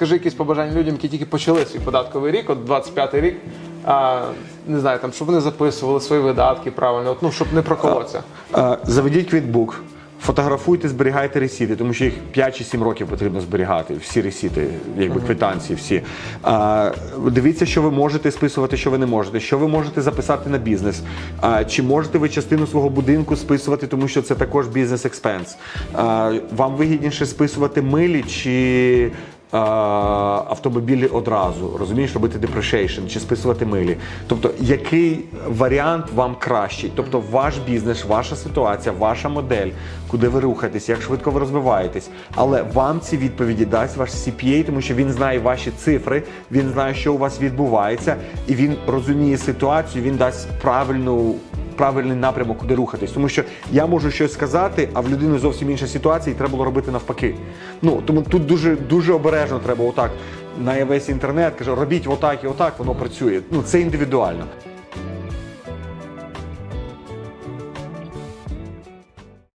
скажи якісь побажання людям, які тільки почали свій податковий рік, от 25-й рік. А, не знаю, там, щоб вони записували свої видатки правильно, от, ну, щоб не проколоться. Е, Заведіть квітбук, фотографуйте, зберігайте ресіти, тому що їх 5 чи 7 років потрібно зберігати. Всі ресіти, якби квитанції, всі. Е, Дивіться, що ви можете списувати, що ви не можете, що ви можете записати на бізнес. Е, Чи можете ви частину свого будинку списувати, тому що це також бізнес експенс. Вам вигідніше списувати милі чи. Автомобілі одразу розумієш, робити depreciation чи списувати милі. Тобто, який варіант вам кращий? Тобто, ваш бізнес, ваша ситуація, ваша модель, куди ви рухаєтесь, як швидко ви розвиваєтесь. Але вам ці відповіді дасть ваш CPA, тому що він знає ваші цифри, він знає, що у вас відбувається, і він розуміє ситуацію. Він дасть правильну правильний напрямок, куди рухатись. Тому що я можу щось сказати, а в людини зовсім інша ситуація, і треба було робити навпаки. Ну тому тут дуже дуже обережно треба отак на весь інтернет каже, робіть отак і отак, воно працює. Ну це індивідуально.